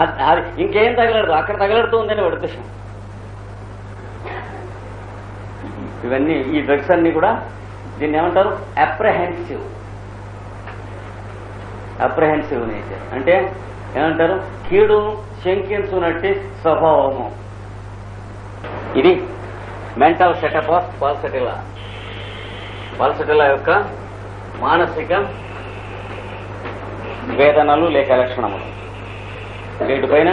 అది- ఇంకేం తగలడదు అక్కడ తగలడుతుందని వాడి ఉద్దేశం ఇవన్నీ ఈ డ్రగ్స్ అన్ని కూడా దీన్ని ఏమంటారు? అప్రహెన్సివ్ అప్రహెన్సివ్ నేచర్ అంటే ఏమంటారు? కీడు శంకించునట్టి స్వభావము. ఇది mental setup of pulsatilla pulsatilla యొక్క మానసిక వేదనలు లేక లక్షణములు. వీటిపైన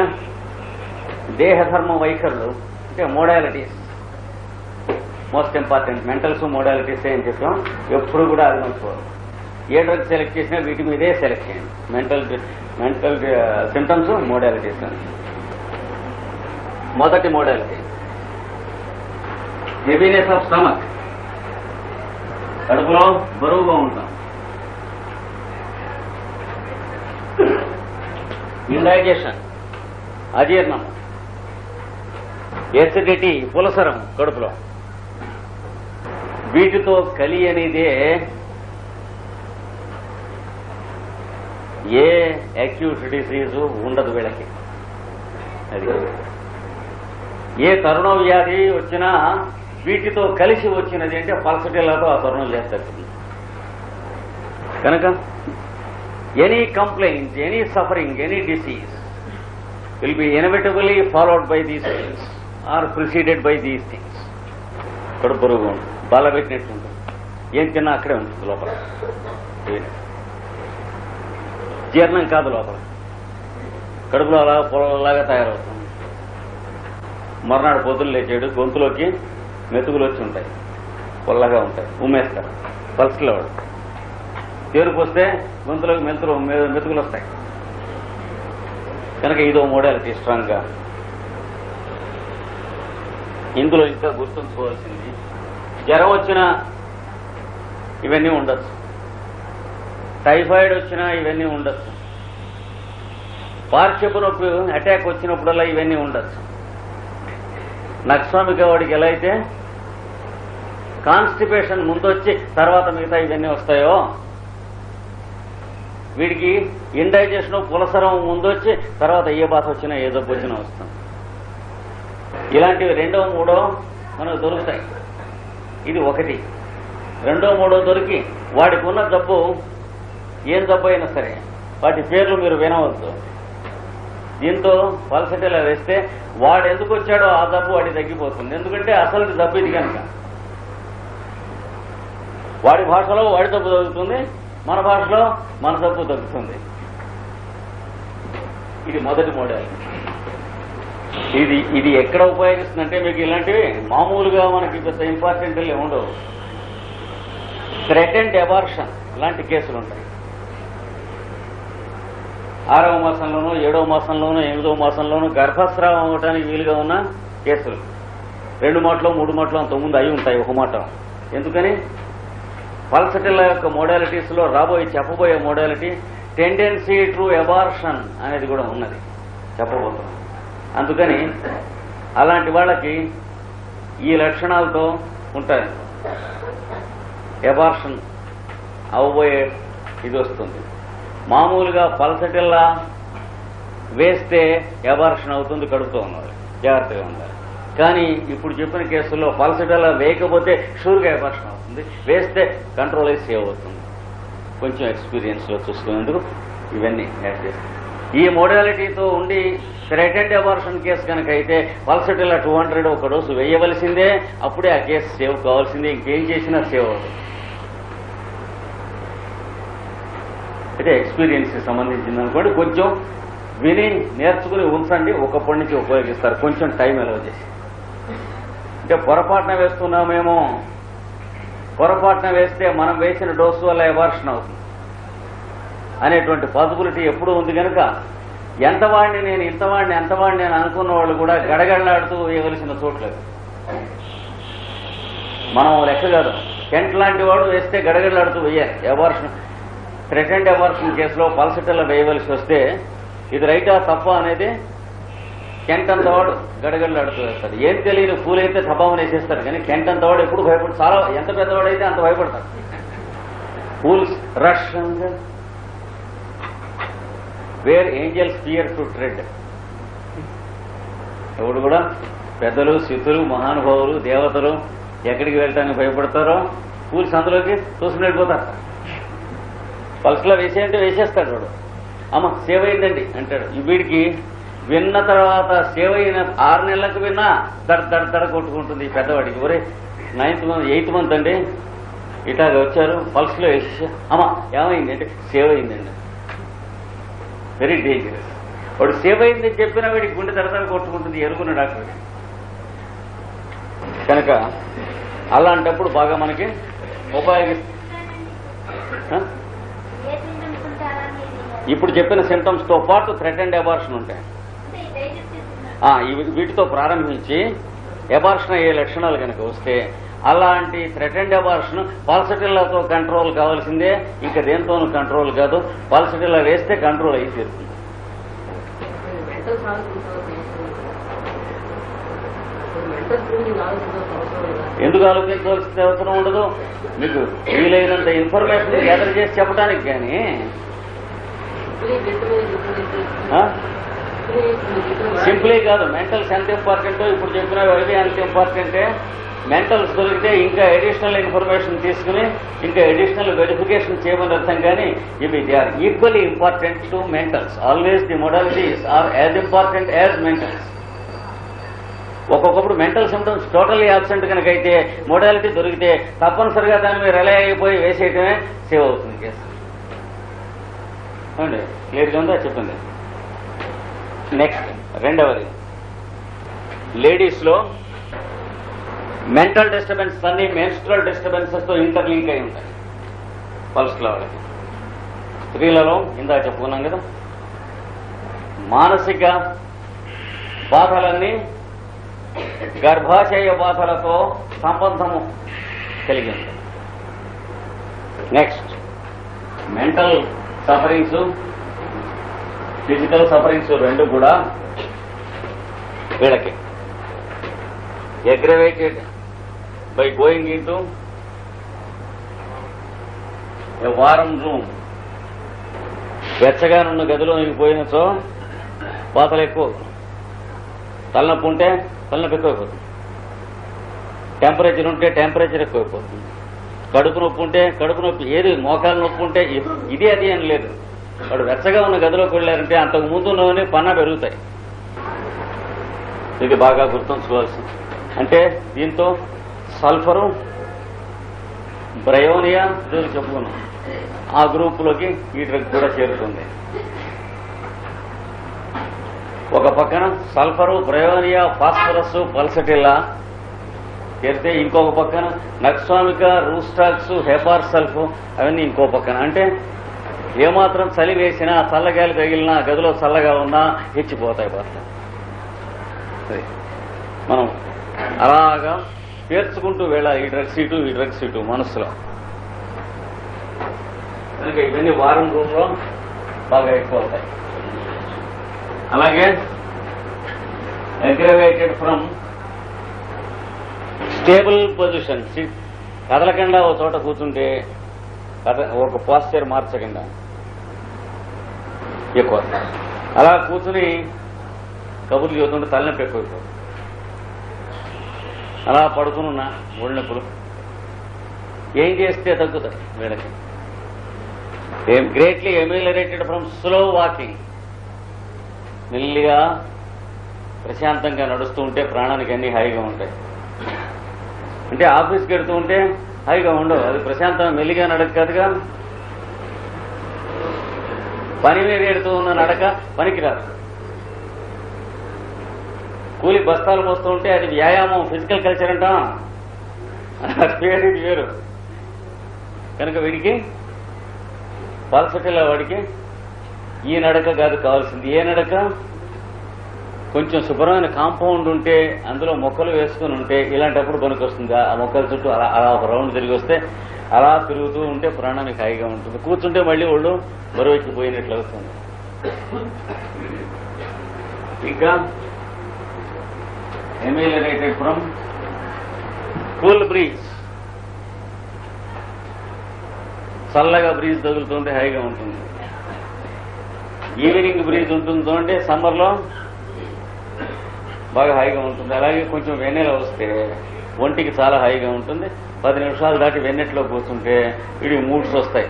దేహధర్మ వైఖరులు అంటే modalities most important mentals modalities అని చెప్పాం. ఎప్పుడు కూడా అది మర్చిపోరు ఏ డ్రగ్ సెలెక్ట్ చేసినా వీటి మీదే సెలెక్ట్ చేయండి. మెంటల్ మెంటల్ సిమ్టమ్స్ మోడాలిటీస్ మొదటి మోడాలిటీ హెవీనెస్ ఆఫ్ స్టమక్ కడుపులో బరువుగా ఉంటాం. ఇండైజేషన్ అజీర్ణం. ఎసిడిటీ పులసరం కడుపులో. వీటితో కలి అనేదే ఏ అక్యూట్ డిసీజు ఉండదు వీళ్ళకి. అది ఏ తరుణ వ్యాధి వచ్చినా వీటితో కలిసి వచ్చినది అంటే పలసటిలతో ఆ తరుణం చేస్తారు. కనుక any complaint any suffering any disease will be inevitably followed by these things are preceded by these things కడుపు బరువుగా ఉంటుంది బల పెట్టినట్టు ఉంటుంది ఏం తిన్నా అక్కడే ఉంటుంది లోపల. జీర్ణం కాదు లోపల. కడుపులో అలా పొలలాగా తయారవుతుంది. మర్నాడు పొద్దులు లేచాడు గొంతులోకి మెతుకులు వచ్చి ఉంటాయి. పొల్లగా ఉంటాయి. ఉమ్మేస్తారు పల్స్లో వాడు వస్తే గొంతులోకి మెతులు మెతుకులు వస్తాయి. కనుక ఇదో మోడాలిటీ స్ట్రాంగ్గా ఇందులో ఇంకా గుర్తుంచుకోవాల్సింది జ్వరం వచ్చినా ఇవన్నీ ఉండొచ్చు. టైఫాయిడ్ వచ్చినా ఇవన్నీ ఉండొచ్చు. పార్శ్వపు నొప్పి అటాక్ వచ్చినప్పుడల్లా ఇవన్నీ ఉండొచ్చు. నక్స్వామిక వాడికి ఎలా అయితే కాన్స్టిపేషన్ ముందు వచ్చి తర్వాత మిగతా ఇవన్నీ వస్తాయో వీడికి ఇండైజెషన్ పులసరం ముందు వచ్చి తర్వాత ఏ బాధ వచ్చినా ఏ జబ్బు వచ్చినా వస్తుంది ఇలాంటివి రెండో మూడో మనకు దొరుకుతాయి. ఇది ఒకటి. రెండో మూడో దొరికి వాడికి ఉన్న జబ్బు ఏం జబ్బు అయినా సరే వాటి పేర్లు మీరు వినవద్దు. దీంతో పలసటిలా వేస్తే వాడు ఎందుకు వచ్చాడో ఆ జబ్బు వాడి తగ్గిపోతుంది. ఎందుకంటే అసలు జబ్బు ఇది కనుక. వాడి భాషలో వాడి జబ్బు తగ్గుతుంది మన భాషలో మన తప్పు తగ్గుతుంది ఇది మొదటి మోడల్. ఇది ఇది ఎక్కడ ఉపయోగిస్తుందంటే మీకు ఇలాంటివి మామూలుగా మనకి పెద్ద ఇంపార్టెంట్ ఉండవు. థ్రెటెండ్ ఎబార్షన్ ఇలాంటి కేసులు ఉంటాయి. ఆరవ మాసంలోనూ ఏడవ మాసంలోనూ ఎనిమిదవ మాసంలోనూ గర్భస్రావం అవ్వడానికి వీలుగా ఉన్న కేసులు. రెండు మాటలు మూడు మాటలు అంతకుముందు అయి ఉంటాయి ఒక మాట. ఎందుకని? పల్సటిల్ల యొక్క మోడాలిటీస్లో రాబోయే చెప్పబోయే మోడాలిటీ టెండెన్సీ టు ఎబార్షన్ అనేది కూడా ఉన్నది. చెప్పబోతున్నాం. అందుకని అలాంటి వాళ్ళకి ఈ లక్షణాలతో ఉంటాయి. ఎబార్షన్ అవ్వబోయే ఇది వస్తుంది. మామూలుగా పల్సటిల్లా వేస్తే ఎబార్షన్ అవుతుంది కడుపుతో ఉన్నది జాగ్రత్తగా ఉండాలి. కానీ ఇప్పుడు చెప్పిన కేసుల్లో పల్సటిల్లా వేయకపోతే షూర్గా ఎబార్షన్ అవుతుంది. వేస్తే కంట్రోల్ అయి సేవ్ అవుతుంది కొంచెం ఎక్స్పీరియన్స్లో చూసుకునేందుకు ఇవన్నీ యాడ్ చేస్తాం. ఈ మోడాలిటీతో ఉండి థ్రెటెండ్ అబార్షన్ కేసు కనుక అయితే పల్సటిల్లా టూ హండ్రెడ్ ఒక డోసు వేయవలసిందే అప్పుడే ఆ కేసు సేవ్ కావాల్సిందే ఇంకేం చేసినా సేవ్ అవుతుంది. అయితే ఎక్స్పీరియన్స్కి సంబంధించింది అనుకోండి కొంచెం విని నేర్చుకుని ఉంచండి ఒకప్పటి నుంచి ఉపయోగిస్తారు. కొంచెం టైం ఎలా చేసి. అంటే పొరపాటున వేస్తున్నామేమో పొరపాటున వేస్తే మనం వేసిన డోసు వల్ల ఎవార్షన్ అవుతుంది. అనేటువంటి పాసిబిలిటీ ఎప్పుడూ ఉంది కనుక ఎంతవాడిని నేను ఇంతవాడిని ఎంతవాడిని నేను అనుకున్న వాళ్ళు కూడా గడగడలాడుతూ వేయవలసిన చోట్లేదు మనం లెక్క కాదు. టెంట్ లాంటి వాడు వేస్తే గడగడలాడుతూ వేయాలి. ఎవార్షన్ థ్రెటెండ్ ఎవార్షన్ కేసులో పలసటల్లో వేయవలసి వస్తే ఇది రైటా తప్ప అనేది కెంట్ అంత వాడు గడగడలాడుతూ వేస్తాడు ఏం తెలియని పూలైతే సభావం వేసేస్తాడు కానీ కెంట్ అంత ఎప్పుడు భయపడు చాలా ఎంత పెద్దవాడైతే అంత భయపడతాడు. Fools rush where angels fear to tread ఎవడు కూడా పెద్దలు శితులు మహానుభావులు దేవతలు ఎక్కడికి వెళ్ళటానికి భయపడతారో పూల్స్ అందులోకి చూసుకుని వెళ్ళిపోతారు. పల్స్లో వేసేయంటే వేసేస్తాడు వాడు. అమ్మ సేవ్ అయిందండి అంటాడు. వీడికి విన్న తర్వాత సేవ్ అయిన ఆరు నెలలకు విన్నా దడ దడ దడ కొట్టుకుంటుంది ఈ పెద్దవాడికి. ఒరే నైన్త్ మంత్ ఎయిత్ మంత్ అండి. ఇట్లాగ వచ్చారు. పల్స్లో వేసేసి. అమ్మ ఏమైంది అంటే సేవ్ అయిందండి. వెరీ డేంజరస్ వాడు సేవ్ అయిందని చెప్పినా వీడికి గుండె తడతడ కొట్టుకుంటుంది ఎరుగున్న డాక్టర్. కనుక అలాంటప్పుడు బాగా మనకి అనేది? ఇప్పుడు చెప్పిన symptoms తో పాటు థ్రెట్ అండ్ అబార్షన్ ఉంటాయి అంటే ఈ డైజెస్టివ్ సిస్టమ్ ఆ, ఇవి- వీటితో ప్రారంభించి అబార్షన్ అయ్యే లక్షణాలు కనుక వస్తే అలాంటి థ్రెట్ అండ్ అబార్షన్ పాల్సటిల్లాతో కంట్రోల్ కావాల్సిందే ఇంకా దేంతోనూ కంట్రోల్ కాదు. పాల్సటిల్లా వేస్తే కంట్రోల్ అయి తీరుతుంది. ఎందుకు ఆలోచించవలసిన అవసరం ఉండదు? మీకు వీలైనంత ఇన్ఫర్మేషన్ గ్యాదర్ చేసి చెప్పడానికి కానీ సింప్లీ కాదు మెంటల్స్ ఎంత ఇంపార్టెంటో ఇప్పుడు చెప్పిన అవి ఎంత ఇంపార్టెంటే మెంటల్స్ దొరికితే ఇంకా అడిషనల్ ఇన్ఫర్మేషన్ తీసుకుని ఇంకా అడిషనల్ వెరిఫికేషన్ చేయమని అర్థం కానీ ఇవి they are equally important to mentals always the modalities are as important as mentals ఒక్కొక్కప్పుడు మెంటల్ సిమ్టమ్స్ టోటల్లీ అబ్సెంట్ కనుక అయితే మోడాలిటీ దొరికితే తప్పనిసరిగా దాని మీద రిలై అయిపోయి వేసేయటమే సేవ్ అవుతుంది కేసు అవునండి క్లియర్గా ఉందా? చెప్పండి. నెక్స్ట్ రెండవది. లేడీస్లో మెంటల్ డిస్టర్బెన్స్ అన్ని మెన్స్ట్రల్ డిస్టర్బెన్సెస్తో ఇంటర్లింక్ అయి ఉంటాయి. పల్స్లో వాళ్ళకి స్త్రీలలో ఇందాక చెప్పుకున్నాం కదా మానసిక బాధలన్నీ గర్భాశయ బాధలతో సంబంధము కలిగి ఉంటాయి. Next mental sufferings physical sufferings రెండు కూడా వీళ్ళకి. Aggravated by going in to warm room వెచ్చగా ఉన్న గదిలో నీకు పోయినచో బాధలు ఎక్కువ తలనొప్పి ఉంటే తలనొప్పి ఎక్కువైపోతుంది టెంపరేచర్ ఉంటే టెంపరేచర్ ఎక్కువైపోతుంది కడుపు నొప్పి ఉంటే కడుపు నొప్పి ఏది మోకాలు నొప్పి ఉంటే ఇది అది అని లేదు. వాడు వెచ్చగా ఉన్న గదిలోకి వెళ్ళారంటే అంతకు ముందు ఉన్నవన్నీ పన్నా పెరుగుతాయి. ఇది బాగా గుర్తుంచుకోవాల్సింది. అంటే దీంతో సల్ఫరు బ్రయోనియా ఇది చెప్పుకున్నాం. ఆ గ్రూపులోకి ఈ డ్రగ్ కూడా చేరుతుంది. ఒక పక్కన సల్ఫరు బ్రయోనియా ఫాస్ఫరస్ పల్సటిల్లా చేరితే ఇంకొక పక్కన నక్సామిక రూస్టాక్స్ హెపార్ సల్ఫ్ అవన్నీ ఇంకో పక్కన. అంటే ఏమాత్రం చలి వేసినా చల్లగాలి తగిలినా గదిలో చల్లగా ఉన్నా హెచ్చిపోతాయి భర్త మనం అలాగా పేర్చుకుంటూ వెళ్ళాలి ఈ డ్రగ్స్ ఇటు ఈ డ్రగ్స్ ఇటు మనసులో. కనుక ఇవన్నీ వారం రూమ్లో బాగా ఎక్కువ అవుతాయి. అలాగే అగ్రవేటెడ్ ఫ్రమ్ స్టేబుల్ పొజిషన్. కదలకుండా ఒక చోట కూర్చుంటే ఒక పోస్చర్ మార్చకుండా ఎక్కువ. అలా కూర్చుని కబుర్లు చదువుతుంటే తలనొప్పి ఎక్కువైపోతుంది. అలా పడుకునున్నా ఒళ్ళనొప్పులు ఏం చేస్తే తగ్గుతాయి వీళ్ళకి? ఏం greatly ameliorated from slow walking మెల్లిగా ప్రశాంతంగా నడుస్తూ ఉంటే ప్రాణానికి అన్ని హాయిగా ఉంటాయి. అంటే ఆఫీస్కి వెళ్తూ ఉంటే హాయిగా ఉండవు. అది ప్రశాంతంగా మెల్లిగా నడక కాదుగా? పని మీద ఎడుతూ ఉన్న నడక పనికిరాదు. కూలి బస్తాలు పోస్తూ ఉంటే అది వ్యాయామం ఫిజికల్ కల్చర్ అంటాం. పేరు వేరు ఇది వేరు. కనుక వీడికి పల్సటిల వాడికి ఈ నడక కాదు కావాల్సింది. ఏ నడక? కొంచెం శుభ్రమైన కాంపౌండ్ ఉంటే అందులో మొక్కలు వేసుకుని ఉంటే ఇలాంటప్పుడు పనికొస్తుంది? ఆ మొక్కల చుట్టూ అలా అలా ఒక రౌండ్ తిరిగి వస్తే అలా తిరుగుతూ ఉంటే ప్రాణానికి హాయిగా ఉంటుంది. కూర్చుంటే మళ్ళీ ఒళ్ళు బరువెక్కిపోయినట్లు అవుతుంది. ఇంకా ఎమ్యూలరేటెడ్ ఫ్రమ్ కూల్ బ్రీజ్. చల్లగా బ్రీజ్ తగులుతుంటే హాయిగా ఉంటుంది. ఈవినింగ్ బ్రీజ్ ఉంటుందో అంటే సమ్మర్లో. బాగా హాయిగా ఉంటుంది. అలాగే కొంచెం వెన్నెల వస్తే ఒంటికి చాలా హాయిగా ఉంటుంది. పది నిమిషాలు దాటి వెన్నెట్లో కూర్చుంటే ఇవి మూడ్స్ వస్తాయి.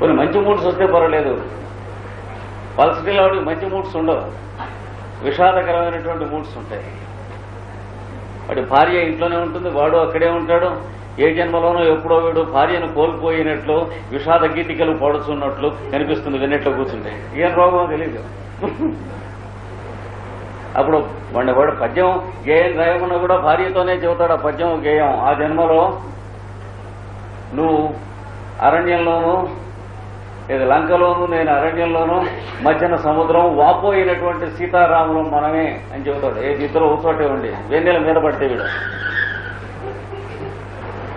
కొన్ని మంచి మూడ్స్ వస్తే పర్వాలేదు. పల్సిటీలో వాడికి మంచి మూడ్స్ ఉండవు. విషాదకరమైనటువంటి మూడ్స్ ఉంటాయి. వాడి భార్య ఇంట్లోనే ఉంటుంది వాడు అక్కడే ఉంటాడు. ఏ జన్మలోనో ఎప్పుడో వీడు భార్యను కోల్పోయినట్లు విషాద గీతికలు పడుతున్నట్లు కనిపిస్తుంది వెన్నెట్లో కూర్చుంటే. ఏం రోగమో తెలియదు అప్పుడు వాడిని వాడు పద్యం గేయం రాయమన్నా కూడా భార్యతోనే చెబుతాడు ఆ పద్యం గేయం. ఆ జన్మలో నువ్వు అరణ్యంలోనూ ఇది లంకలోను నేను అరణ్యంలోను మధ్యన సముద్రం వాపోయినటువంటి సీతారాములు మనమే అని చెబుతాడు. ఏ ఇద్దరు ఊచోటే ఉండి వెన్నెల మీద పడితే వీడు.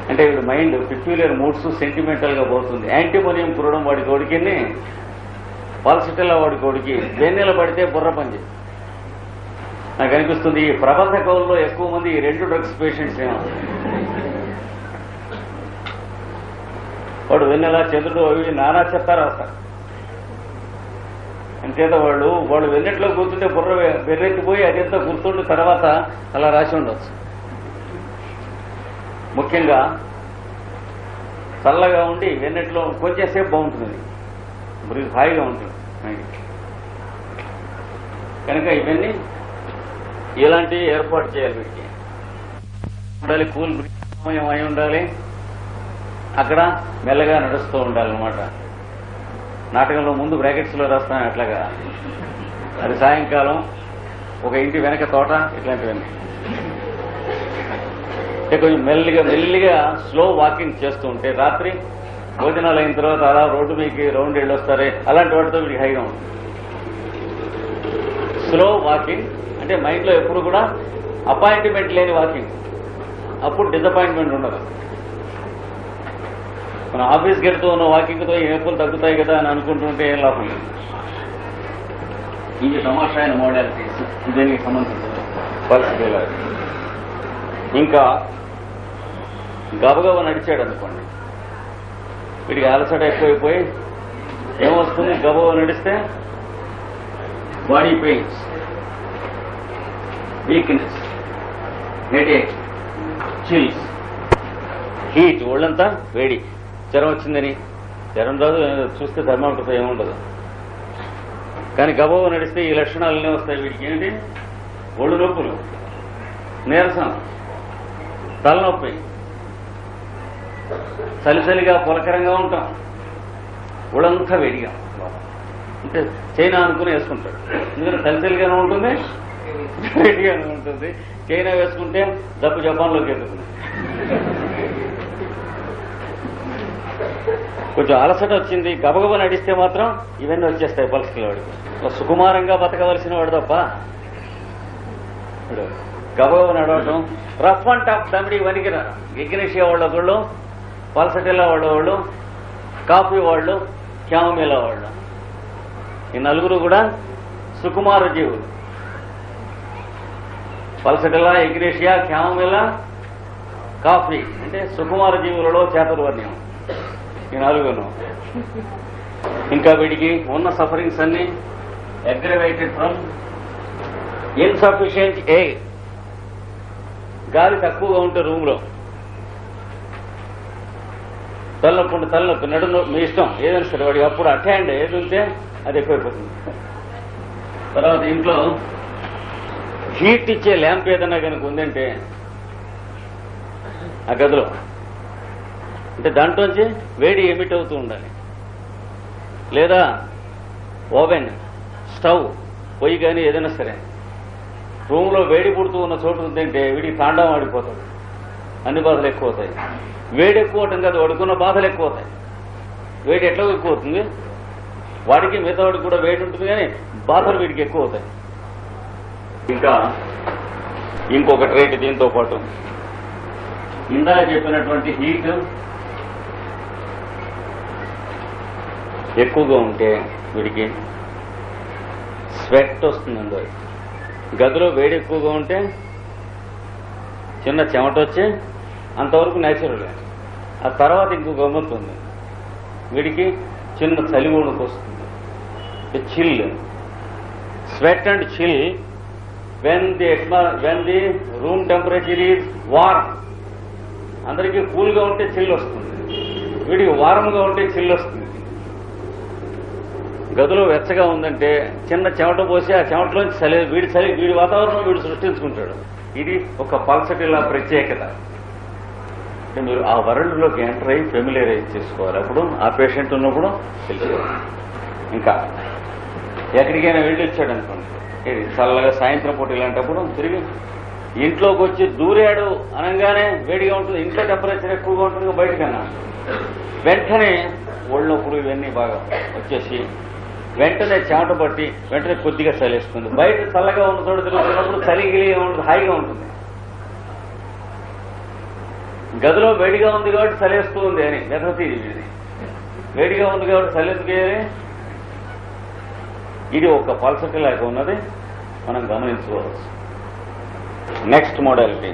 అంటే వీడు మైండ్ పిక్యులర్ మూడ్స్ సెంటిమెంటల్గా పోతుంది. యాంటీమోనియం పురడం వాడి కొడుకుని పాలసిటల్లా వాడి కొడుకి వెన్నెల పడితే బుర్ర పని నాకు అనిపిస్తుంది ఈ ప్రబంధ కవుల్లో ఎక్కువ మంది ఈ రెండు డ్రగ్స్ పేషెంట్స్ ఏమో. వాడు వెన్నెల చంద్రుడు అవి నానా చెత్త రాస్తారు అంతేత వాళ్ళు వాడు వెన్నెట్లో కూర్చుంటే బుర్ర బెర్రెత్తిపోయి అదంతా గుర్తుండి తర్వాత అలా రాసి ఉండొచ్చు. ముఖ్యంగా చల్లగా ఉండి వెన్నెట్లో కొంచెంసేపు బాగుంటుంది. బ్రీజ్ హాయిగా ఉంటుంది. కనుక ఇవన్నీ ఇలాంటివి ఏర్పాటు చేయాలి వీటికి? ఉండాలి కూల్ సమయం అయి ఉండాలి. అక్కడ మెల్లగా నడుస్తూ ఉండాలన్నమాట. నాటకంలో ముందు బ్రాకెట్స్లో రాస్తాను అట్లాగా. అది సాయంకాలం ఒక ఇంటి వెనక తోట ఇట్లాంటివన్నీ. అంటే కొంచెం మెల్లిగా మెల్లిగా స్లో వాకింగ్ చేస్తూ ఉంటే రాత్రి భోజనాలు అయిన తర్వాత అలా రోడ్డు మీకు రౌండ్ వెళ్ళి వస్తారే అలాంటి వాటితో వీడికి హైగా ఉంటుంది. స్లో వాకింగ్ అంటే మైండ్లో ఎప్పుడు కూడా అపాయింట్మెంట్ లేని వాకింగ్. అప్పుడు డిసప్పాయింట్మెంట్ ఉండదు. మన ఆఫీస్కి వెళ్తూ ఉన్న వాకింగ్తో ఏపులు తగ్గుతాయి కదా అని అనుకుంటుంటే ఏం లాభం లేదు. ఇవి సమాచార మోడాలిటీస్ దీనికి సంబంధించిన పరిస్థితి ఇంకా గబగబ నడిచాడు అనుకోండి. వీడికి అలసట ఎక్కువైపోయి ఏమొస్తుంది? గబగబ నడిస్తే body pains weakness headache chills heat ఒళ్ళంతా వేడి. జ్వరం వచ్చిందని. జ్వరం రాదు చూస్తే థర్మామీటర్తో ఏముండదు కానీ గబోవ నడిస్తే ఈ లక్షణాలనే వస్తాయి వీటికి ఏంటి? ఒళ్ళు నొప్పులు నీరసం తలనొప్పి. చలిచలిగా పులకరంగా ఉంటాం. ఒళ్ళంతా వేడిగా. అంటే చైనా అనుకుని వేసుకుంటాడు. ఎందుకంటే చలిచలిగానే ఉంటుంది ఉంటుంది. చైనా వేసుకుంటే జబ్బు జపాన్లోకి వెళ్తుంది కొంచెం అలసట వచ్చింది. గబగబ నడిస్తే మాత్రం ఇవన్నీ వచ్చేస్తాయి పల్స్కి వాడికి. సుకుమారంగా బతకవలసిన వాడు తప్ప. గబగబ నడవటం రఫ్ అండ్ టఫ్ దమిడి వణికిన ఎగ్నేషియా వాళ్ళ ఒకళ్ళు పల్సటిల్లా వాళ్ళ వాళ్ళు కాఫీ వాళ్ళు క్యామమేలా వాళ్ళు. ఈ నలుగురు కూడా సుకుమార జీవులు. పల్సటిల్లా ఎగ్రేషియా క్యామమిల కాఫీ అంటే సుకుమార జీవులలో చాతుర్వర్ణ్యం ఈ నాలుగును. ఇంకా వీడికి ఉన్న సఫరింగ్స్ అన్ని అగ్రవేటెడ్ ఫ్రమ్ ఇన్సఫిషియెంట్ ఎయిర్. గాలి తక్కువగా ఉంటే రూమ్లో. తలనొప్పి ఉంటే తలనొప్పి నడుము మీ ఇష్టం. ఏదైనా సరే వాడికి అప్పుడు అటాండ్ ఏది ఉంటే అది ఎక్కువైపోతుంది. తర్వాత ఇంట్లో హీట్ ఇచ్చే ల్యాంప్ ఏదైనా కనుక ఉందంటే ఆ గదిలో అంటే దాంట్లోంచి వేడి ఎమిట్ అవుతూ ఉండాలి. లేదా ఓవెన్ స్టవ్ పొయ్యి కానీ ఏదైనా సరే రూమ్లో వేడి పుడుతూ ఉన్న చోటు ఉందంటే వీడికి తాండవం ఆడిపోతాడు అన్ని బాధలు ఎక్కువ అవుతాయి వేడి ఎక్కువ అవటం కాదు వాడుకున్న బాధలు ఎక్కువ అవుతాయి వేడి ఎట్లా ఎక్కువ అవుతుంది? వాడికి మిగతా వాడికి కూడా వేడి ఉంటుంది కానీ బాధలు వీడికి ఎక్కువ అవుతాయి ఇంకా ఇంకొక ట్రేట్ దీంతో పాటు. ఇందాక చెప్పినటువంటి హీట్ ఎక్కువగా ఉంటే వీడికి స్వెట్ వస్తుందండి గదిలో వేడి ఎక్కువగా ఉంటే చిన్న చెమట వచ్చి అంతవరకు న్యాచురల్ ఆ తర్వాత ఇంకో గమ్మతుంది వీడికి చిన్న చలి వణుకు వస్తుంది. Chill sweat and chill when the when the room temperature is warm అందరికీ కూల్గా ఉంటే చిల్లు వస్తుంది. వీడికి వారంగా ఉంటే చిల్లు వస్తుంది. గదిలో వెచ్చగా ఉందంటే చిన్న చెమట పోసి ఆ చెమటలోంచి చలి వీడి చలి వీడి వాతావరణం వీడు సృష్టించుకుంటాడు. ఇది ఒక పల్సటిలా ప్రత్యేకత. మీరు ఆ వరల్డ్లోకి ఎంటర్ అయ్యి ఫెమిలియరైజ్ చేసుకోవాలి. అప్పుడు ఆ పేషెంట్ ఉన్నప్పుడు తెలుసుకోవాలి. ఇంకా ఎక్కడికైనా వెళ్ళి వచ్చాడు అనుకోండి ఇది చల్లగా సాయంత్రం పూట ఇలాంటప్పుడు తిరిగి ఇంట్లోకి వచ్చి దూరాడు అనగానే వేడిగా ఉంటుంది ఇంట్లో టెంపరేచర్ ఎక్కువగా ఉంటుంది బయటకన్నా. వెంటనే ఒళ్ళొప్పుడు ఇవన్నీ బాగా వచ్చేసి వెంటనే చాట పట్టి వెంటనే కొద్దిగా చలిస్తుంది బయట చల్లగా ఉన్న చోట తిరుగుతున్నప్పుడు చలి గిలిగా ఉంటుంది హాయిగా ఉంటుంది. గదిలో వేడిగా ఉంది కాబట్టి చలేస్తూ ఉంది అని వ్యధతి వేడిగా ఉంది కాబట్టి చలేందుకు ఇది ఒక పల్సటి లాగా ఉన్నది. మనం గమనించుకోవచ్చు నెక్స్ట్ మోడాలిటీ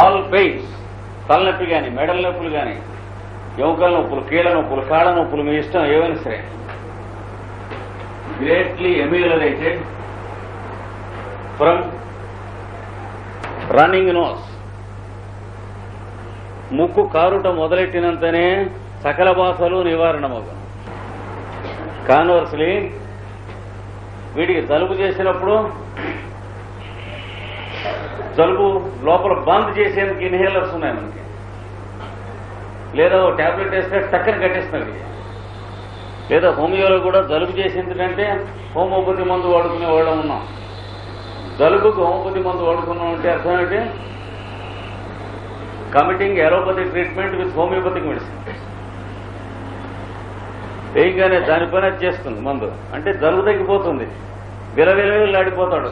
ఆల్ పెయిన్స్ తలనొప్పి కానీ మెడల నొప్పులు కానీ ఎముకల నొప్పులు కీళ్ళ నొప్పులు కాళ్ళ నొప్పులు మీ ఇష్టం ఏమైనా సరే. Greatly ameliorated from running nose ముక్కు కారుట మొదలెట్టినంతనే సకల బాసలు నివారణమవును కాన్వర్స్లీ వీడికి జలుబు చేసినప్పుడు జలుబు లోపల బంద్ చేసేందుకు ఇన్హేలర్స్ ఉన్నాయి మనకి. లేదా ఓ ట్యాబ్లెట్ వేస్తే టక్కన కట్టేస్తున్నది లేదా హోమియోలో కూడా జలుబు చేసేందుకంటే హోమోపతి మందు వాడుకునే వాళ్ళం ఉన్నాం. జలుబుకు హోమోపతి మందు వాడుకున్నాం అంటే అర్థం ఏంటి? కమిటింగ్ ఎరోపతి ట్రీట్మెంట్ విత్ హోమియోపతిక్ మెడిసిన్ వేయగానే దాని పని అది చేస్తుంది మందు. అంటే జలుబు తగ్గిపోతుంది. విలవిలవిల్లాడిపోతాడు.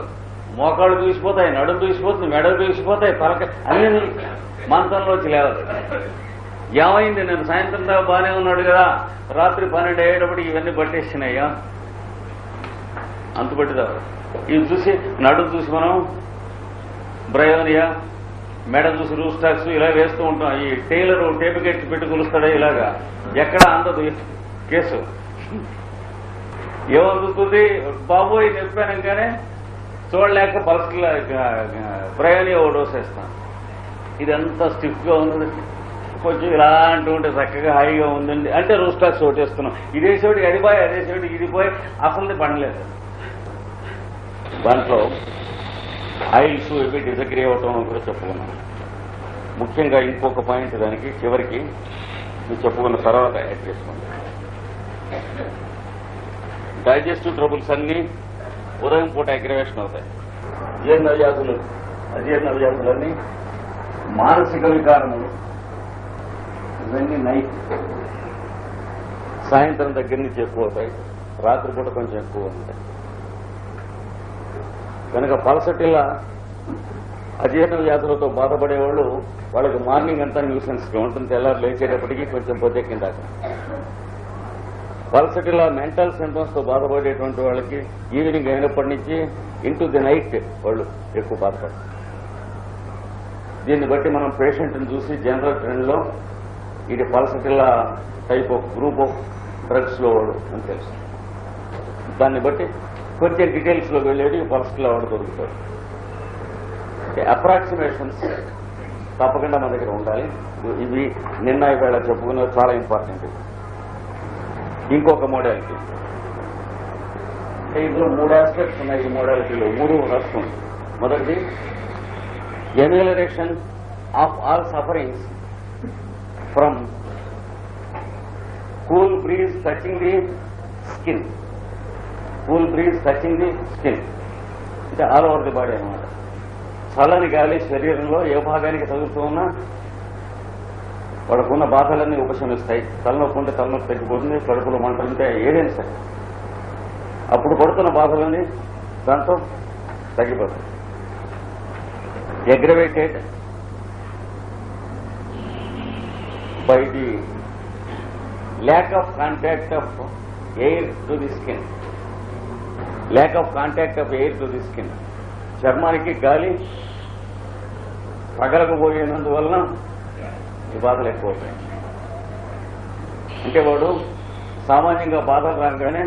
మోకాళ్ళు దూసిపోతాయి నడుము దూసిపోతుంది మెడలు దూసిపోతాయి పలక అన్ని మంచంలోంచి లేవదు. ఏమైంది? నేను సాయంత్రం దాకా బాగానే ఉన్నాడు కదా. రాత్రి పన్నెండు అయ్యేటప్పుడు ఇవన్నీ పట్టేసినాయ్యా. అంత పట్టిదా ఇవి చూసి నడుము చూసి మనం బ్రయోనియా మెడ చూసి రూస్టాక్స్ ఇలా వేస్తూ ఉంటాం. ఈ టైలర్ టేపు కట్టి పెట్టి కొలుస్తాడే ఇలాగా? ఎక్కడ అందదు. కేసు. ఏమవుతుంది బాబోయ్ చెప్పానంగానే చూడలేక పల్స్కి ప్రయాణి ఓ డోస్ వేస్తాం ఇదంతా స్టిఫ్గా ఉంది కొంచెం ఇలాంటి ఉంటే చక్కగా హాయిగా ఉందండి. అంటే రూస్టాక్స్ ఓటేస్తున్నాం ఇదే చోటికి అది పోయి అదే చోటికి ఇది అసలు పండలేదు. దాంట్లో ఆయిల్స్ ఇవి డిసగ్రీ అవటం కూడా చెప్పుకున్నాం. ముఖ్యంగా ఇంకొక పాయింట్ దానికి చివరికి మీరు చెప్పుకున్న తర్వాత యాడ్ చేసుకుంటాం డైజెస్టివ్ ట్రబుల్స్ అన్ని ఉదయం పూట అగ్రవేషన్ అవుతాయి. జీర్ణ వ్యాధులు అజీర్ణ వ్యాధులన్నీ మానసిక వికారములు. ఇవన్నీ నైట్. సాయంత్రం దగ్గర నుంచి ఎక్కువ అవుతాయి. రాత్రిపూట కొంచెం ఎక్కువ ఉంటాయి. కనుక పలసటిలా అజీర్ణ వ్యాధులతో బాధపడేవాళ్ళు వాళ్ళకి మార్నింగ్ అంతా న్యూసెన్స్గా ఉంటుంది. తెల్లారు లేచేటప్పటికీ కొంచెం పొద్దెక్కిందాక పల్సటిలా మెంటల్ సింటమ్స్తో బాధపడేటువంటి వాళ్ళకి ఈవినింగ్ అయినప్పటి నుంచి ఇంటూ ది నైట్ వాళ్ళు ఎక్కువ బాధపడతారు. దీన్ని బట్టి మనం పేషెంట్ని చూసి జనరల్ ట్రెండ్లో ఇది pulsatilla type of group of డ్రగ్స్లో వాడు అని తెలుసు. దాన్ని బట్టి కొంచెం డీటెయిల్స్లో వెళ్ళేది పల్సటిలా వాడు దొరుకుతాడు. అప్రాక్సిమేషన్స్ తప్పకుండా మన దగ్గర ఉండాలి. ఇవి నిన్న ఇవాళ చెప్పుకున్నది చాలా ఇంపార్టెంట్ ఇంకొక మోడాలిటీ ఇందులో మూడు ఆస్పెక్ట్స్ ఉన్నాయి ఈ మోడాలిటీలో మూడు రాసుకోండి మొదటిది amelioration of all sufferings from cool breeze touching the skin cool breeze touching the skin అంటే ఆల్ ఓవర్ ది బాడీ అనమాట చల్లని గాలి శరీరంలో ఏ భాగానికి తగులుతూ ఉన్నా వాడుకున్న బాధలన్నీ ఉపశమిస్తాయి. తలనొప్పి ఉంటే తలనొప్పి తగ్గిపోతుంది కడుపులో మంటలుంటే ఏదైనా సరే. అప్పుడు పడుతున్న బాధలన్నీ దాంతో తగ్గిపోతాయి. Aggravated by the lack of contact of air to the skin lack of contact of air to the skin చర్మానికి గాలి పగలకపోయినందువలన ఈ బాధలు ఎక్కువ అవుతాయి అంటే వాడు సామాన్యంగా బాధలు రాగానే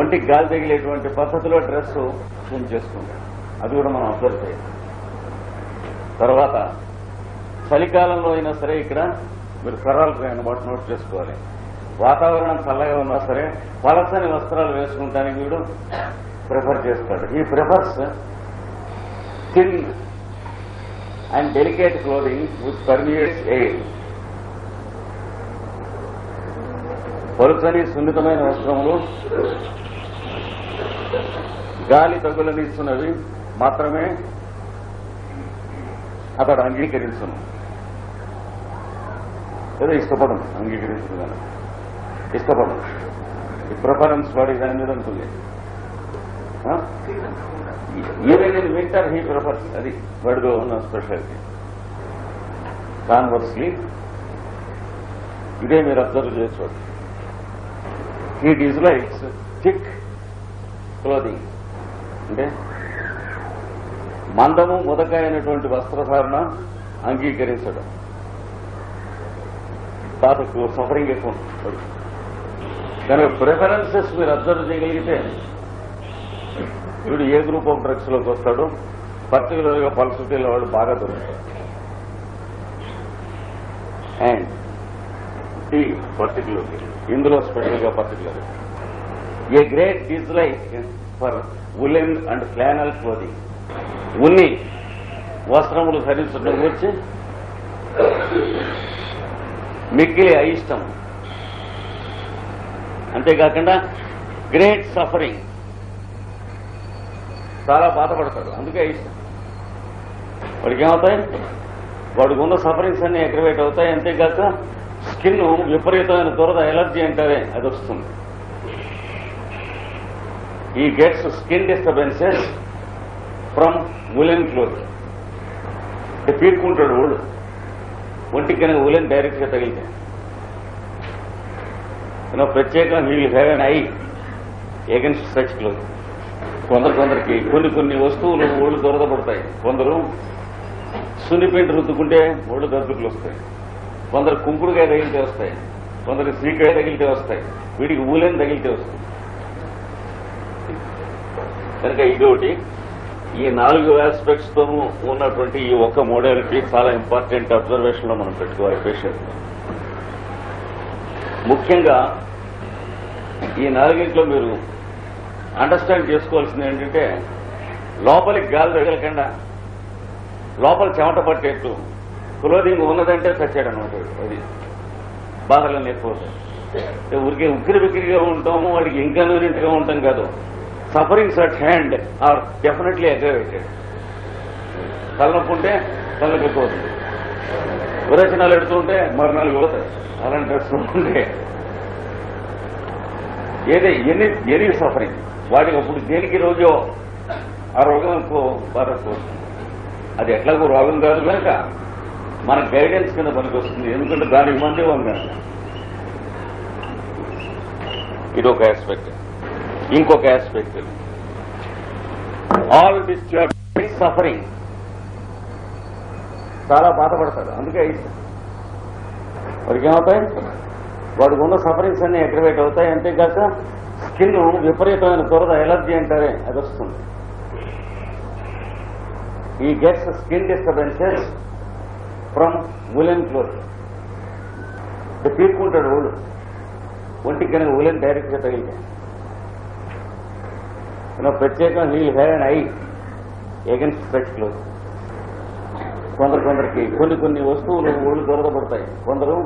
ఒంటికి గాలి తగిలేటువంటి పద్ధతిలో డ్రెస్ చేంజ్ చేసుకుంటాడు. అది కూడా మనం అబ్జర్వ్ చేయాలి. తర్వాత చలికాలంలో అయినా సరే ఇక్కడ మీరు కరాలు మాట నోట్ చేసుకోవాలి. వాతావరణం చల్లగా ఉన్నా సరే పలసని వస్త్రాలు వేసుకుంటానికి వీడు ప్రిఫర్ చేస్తాడు. ఈ prefers thin and delicate clothing which permeates air. పలుచని సున్నితమైన వస్త్రములు గాలి తగులనిస్తున్నవి మాత్రమే అతడు అంగీకరించును. ఏదో ఇష్టపడను అంగీకరిస్తున్నాను ఇష్టపడను. ఈ ప్రిఫరెన్స్ వాడి దాని మీద ఉంటుంది even in winter he prefers అది వాడిలో ఉన్న స్పెషాలిటీ కాన్వర్స్లీ ఇదే మీరు అబ్జర్వ్ చేసుకోవచ్చు. హీ డిజ్లైక్స్ థిక్ క్లోదింగ్ అంటే మందము ముదకాయనటువంటి వస్త్రధారణ అంగీకరించడం. తాతకు సఫరింగ్ ఎక్కువ కనుక ప్రిఫరెన్సెస్ మీరు అబ్జర్వ్ చేయగలిగితే వీడు ఏ గ్రూప్ ఆఫ్ డ్రగ్స్లోకి వస్తాడో పర్టికులర్గా పల్సిటీల వాళ్ళు బాగా దొరుకుతారు. అండ్ టీ పర్టికులర్ ఇందులో స్పెషల్గా particular a great dislike for woollen and flannel clothing ఉన్ని వస్త్రములు ధరించడం గురించి మిక్కిలి అయిష్టం. అంతేకాకుండా గ్రేట్ సఫరింగ్ చాలా బాధపడతాడు. అందుకే ఇష్టం. వాడికి ఏమవుతాయి వాడికి ఉన్న సఫరింగ్స్ అన్ని ఎగ్రవేట్ అవుతాయి. అంతేకాక స్కిన్ విపరీతమైన దురద ఎలర్జీ అంటారే అది వస్తుంది. ఈ gets skin disturbances from woollen cloth. పీక్కుంటాడు ఒళ్ళు. ఒంటికి కనుక ఉలెన్ డైరెక్ట్గా తగిలితే. ప్రత్యేకంగా he heaven have I against such cloth. కొందరు కొందరికి కొన్ని కొన్ని వస్తువులు ఒళ్ళు దొరదపడతాయి కొందరు సున్నిపిండి రుద్దుకుంటే ఒళ్ళు దద్దుకులు వస్తాయి. కొందరు కుంకుడుకాయ తగిలితే వస్తాయి. కొందరు శ్రీకాయ తగిలితే వస్తాయి. వీడికి ఊలేని తగిలితే వస్తాయి. కనుక ఇదొకటి. ఈ నాలుగు ఆస్పెక్ట్స్తో ఉన్నటువంటి ఈ ఒక్క మోడాలిటీ చాలా ఇంపార్టెంట్ అబ్జర్వేషన్లో మనం పెట్టుకోవాలి పేషెంట్ ముఖ్యంగా ఈ నాలుగింట్లో మీరు అండర్స్టాండ్ చేసుకోవాల్సింది ఏంటంటే లోపలికి గాలి తగలకుండా లోపల చెమట పట్టేట్టు క్లోదింగ్ ఉన్నదంటే చచ్చాడు అనమాట అది బాధలన్నీ ఎక్కువ ఊరికే ఉక్కిరి బిక్కిరిగా ఉంటాము వాడికి ఇన్కన్వీనియంట్ ఉంటాం కాదు. Sufferings at hand are definitely aggravated తలనొప్పి ఉంటే తలనొప్పి ఎక్కువ అవుతుంది విరచనాలు ఎడుతుంటే మరణాలు పోతాయి. అలాంటి డ్రెస్ ఉంటే ఏదే ఎనీ ఎనీ సఫరింగ్ వాడికి అప్పుడు దేనికి రోజో? ఆ రోగంకు బాధకు అది ఎట్లాగో రోగం కాదు కనుక మన గైడెన్స్ కింద పనికి వస్తుంది ఎందుకంటే దానికి మంది కనుక ఇది ఒక ఆస్పెక్ట్ ఇంకొక ఆస్పెక్ట్ ఆల్ డిస్టర్బ్ సఫరింగ్ చాలా బాధపడతాడు. అందుకే వాడికి ఏమవుతాయి? వాడికి ఉన్న సఫరింగ్స్ అన్ని అగ్రవేట్ అవుతాయి. అంతేకాక స్కిన్ విపరీతమైన దురద ఎలర్జీ అంటారే అది వస్తుంది. ఈ gets skin disturbances from woollen cloth. పీక్కుంటాడు ఊళ్ళు. ఒంటికి కనుక ఉలెన్ డైరెక్ట్గా తగిలితే. ప్రత్యేకంగా heel have and I against such cloth కొందరు కొందరికి కొన్ని కొన్ని వస్తువులు ఊళ్ళు దొరదపడతాయి కొందరు